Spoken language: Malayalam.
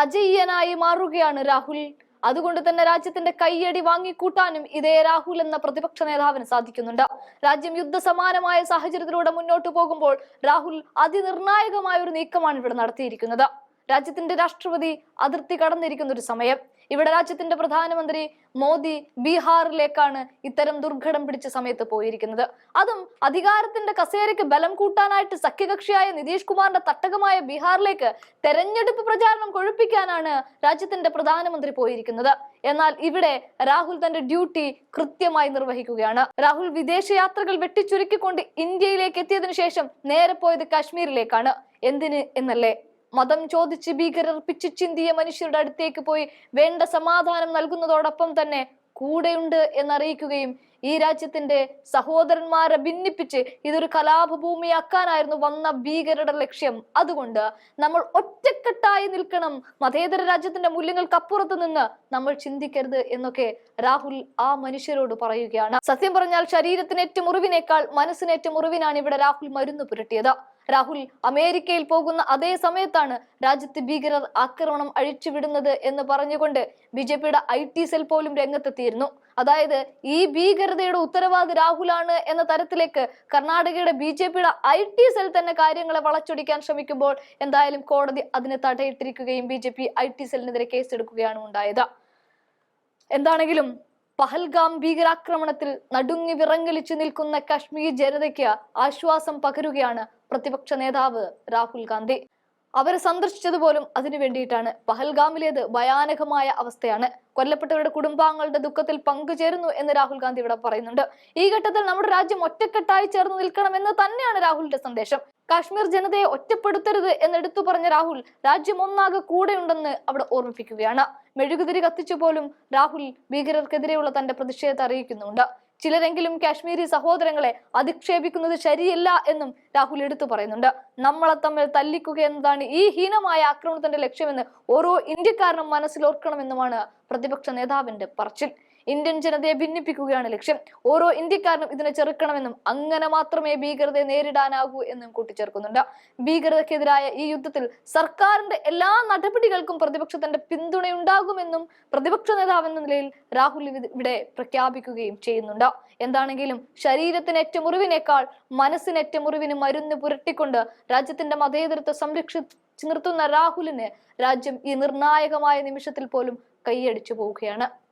അജയ്യനായി മാറുകയാണ് രാഹുൽ. അതുകൊണ്ട് തന്നെ രാജ്യത്തിന്റെ കയ്യടി വാങ്ങിക്കൂട്ടാനും ഇതേ രാഹുൽ എന്ന പ്രതിപക്ഷ നേതാവിന് സാധിക്കുന്നുണ്ട്. രാജ്യം യുദ്ധസമാനമായ സാഹചര്യത്തിലൂടെ മുന്നോട്ട് പോകുമ്പോൾ രാഹുൽ അതിനിർണായകമായ ഒരു നീക്കമാണ് ഇവിടെ നടത്തിയിരിക്കുന്നത്. രാജ്യത്തിന്റെ രാഷ്ട്രപതി അതിർത്തി കടന്നിരിക്കുന്ന ഒരു സമയം. ഇവിടെ രാജ്യത്തിന്റെ പ്രധാനമന്ത്രി മോദി ബീഹാറിലേക്കാണ് ഇത്തരം ദുർഘടം പിടിച്ച സമയത്ത് പോയിരിക്കുന്നത്. അതും അധികാരത്തിന്റെ കസേരയ്ക്ക് ബലം കൂട്ടാനായിട്ട് സഖ്യകക്ഷിയായ നിതീഷ് കുമാറിന്റെ തട്ടകമായ ബീഹാറിലേക്ക് തെരഞ്ഞെടുപ്പ് പ്രചാരണം കൊഴുപ്പിക്കാനാണ് രാജ്യത്തിന്റെ പ്രധാനമന്ത്രി പോയിരിക്കുന്നത്. എന്നാൽ ഇവിടെ രാഹുൽ തന്റെ ഡ്യൂട്ടി കൃത്യമായി നിർവഹിക്കുകയാണ്. രാഹുൽ വിദേശയാത്രകൾ വെട്ടിച്ചുരുക്കിക്കൊണ്ട് ഇന്ത്യയിലേക്ക് എത്തിയതിനു ശേഷം നേരെ പോയത് കാശ്മീരിലേക്കാണ്. എന്തിന് എന്നല്ലേ? മതം ചോദിച്ച് ഭീകരർ പിച്ചു ചിന്തിയ മനുഷ്യരുടെ അടുത്തേക്ക് പോയി വേണ്ട സമാധാനം നൽകുന്നതോടൊപ്പം തന്നെ കൂടെയുണ്ട് എന്നറിയിക്കുകയും ഈ രാജ്യത്തിന്റെ സഹോദരന്മാരെ ഭിന്നിപ്പിച്ച് ഇതൊരു കലാപഭൂമിയാക്കാനായിരുന്നു വന്ന ഭീകരരുടെ ലക്ഷ്യം. അതുകൊണ്ട് നമ്മൾ ഒറ്റക്കെട്ടായി നിൽക്കണം. മതേതര രാജ്യത്തിന്റെ മൂല്യങ്ങൾക്കപ്പുറത്ത് നിന്ന് നമ്മൾ ചിന്തിക്കരുത് എന്നൊക്കെ രാഹുൽ ആ മനുഷ്യരോട് പറയുകയാണ്. സത്യം പറഞ്ഞാൽ ശരീരത്തിനേറ്റ മുറിവിനേക്കാൾ മനസ്സിനേറ്റ മുറിവിനാണ് ഇവിടെ രാഹുൽ മരുന്ന് പുരട്ടിയത്. രാഹുൽ അമേരിക്കയിൽ പോകുന്ന അതേ സമയത്താണ് രാജ്യത്ത് ഭീകരർ ആക്രമണം അഴിച്ചുവിടുന്നത് എന്ന് പറഞ്ഞുകൊണ്ട് ബി ജെ പിയുടെ ഐ ടി സെൽ പോലും രംഗത്തെത്തിയിരുന്നു. അതായത് ഈ ഭീകരതയുടെ ഉത്തരവാദി രാഹുലാണ് എന്ന തരത്തിലേക്ക് കർണാടകയുടെ ബി ജെ പിയുടെ ഐ ടി സെൽ തന്നെ കാര്യങ്ങളെ വളച്ചൊടിക്കാൻ ശ്രമിക്കുമ്പോൾ എന്തായാലും കോടതി അതിനെ തടയിട്ടിരിക്കുകയും B J P I T സെല്ലിനെതിരെ കേസെടുക്കുകയാണ് ഉണ്ടായത്. എന്താണെങ്കിലും പഹൽഗാം ഭീകരാക്രമണത്തിൽ നടുങ്ങി വിറങ്ങലിച്ചു നിൽക്കുന്ന കശ്മീർ ജനതയ്ക്ക് ആശ്വാസം പകരുകയാണ് പ്രതിപക്ഷ നേതാവ് രാഹുൽ ഗാന്ധി. അവരെ സന്ദർശിച്ചതുപോലും അതിനു വേണ്ടിയിട്ടാണ്. പഹൽഗാമിലേത് ഭയാനകമായ അവസ്ഥയാണ്. കൊല്ലപ്പെട്ടവരുടെ കുടുംബാംഗങ്ങളുടെ ദുഃഖത്തിൽ പങ്കുചേരുന്നു എന്ന് രാഹുൽ ഗാന്ധി ഇവിടെ പറയുന്നുണ്ട്. ഈ ഘട്ടത്തിൽ നമ്മുടെ രാജ്യം ഒറ്റക്കെട്ടായി ചേർന്ന് നിൽക്കണമെന്ന് തന്നെയാണ് രാഹുലിന്റെ സന്ദേശം. കാശ്മീർ ജനതയെ ഒറ്റപ്പെടുത്തരുത് എന്നെടുത്തു പറഞ്ഞ രാഹുൽ രാജ്യം ഒന്നാകെ കൂടെയുണ്ടെന്ന് അവിടെ ഓർമ്മിപ്പിക്കുകയാണ്. മെഴുകുതിരി കത്തിച്ചു പോലും രാഹുൽ ഭീകരർക്കെതിരെയുള്ള തന്റെ പ്രതിഷേധത്തെ അറിയിക്കുന്നുണ്ട് ചിലരെങ്കിലും കാശ്മീരി സഹോദരങ്ങളെ അധിക്ഷേപിക്കുന്നത് ശരിയല്ല എന്നും രാഹുൽ എടുത്തു പറയുന്നുണ്ട്. നമ്മളെ തമ്മിൽ തല്ലിക്കുക എന്നതാണ് ഈ ഹീനമായ ആക്രമണത്തിന്റെ ലക്ഷ്യമെന്ന് ഓരോ ഇന്ത്യക്കാരനും മനസ്സിലോർക്കണമെന്നുമാണ് പ്രതിപക്ഷ നേതാവിന്റെ പറച്ചിൽ. ഇന്ത്യൻ ജനതയെ ഭിന്നിപ്പിക്കുകയാണ് ലക്ഷ്യം. ഓരോ ഇന്ത്യക്കാരനും ഇതിനെ ചെറുക്കണമെന്നും അങ്ങനെ മാത്രമേ ഭീകരതയെ നേരിടാനാകൂ എന്നും കൂട്ടിച്ചേർക്കുന്നുണ്ട്. ഭീകരതയ്ക്കെതിരായ ഈ യുദ്ധത്തിൽ സർക്കാരിന്റെ എല്ലാ നടപടികൾക്കും പ്രതിപക്ഷത്തിന്റെ പിന്തുണയുണ്ടാകുമെന്നും പ്രതിപക്ഷ നേതാവെന്ന നിലയിൽ രാഹുൽ ഇവിടെ പ്രഖ്യാപിക്കുകയും ചെയ്യുന്നുണ്ട്. എന്താണെങ്കിലും ശരീരത്തിനേറ്റ മുറിവിനേക്കാൾ മനസ്സിനേറ്റ മുറിവിന് മരുന്ന് പുരട്ടിക്കൊണ്ട് രാജ്യത്തിന്റെ മതേതരത്വം സംരക്ഷിച്ചു നിർത്തുന്ന രാഹുലിന് രാജ്യം ഈ നിർണായകമായ നിമിഷത്തിൽ പോലും കൈയടിച്ചു പോവുകയാണ്.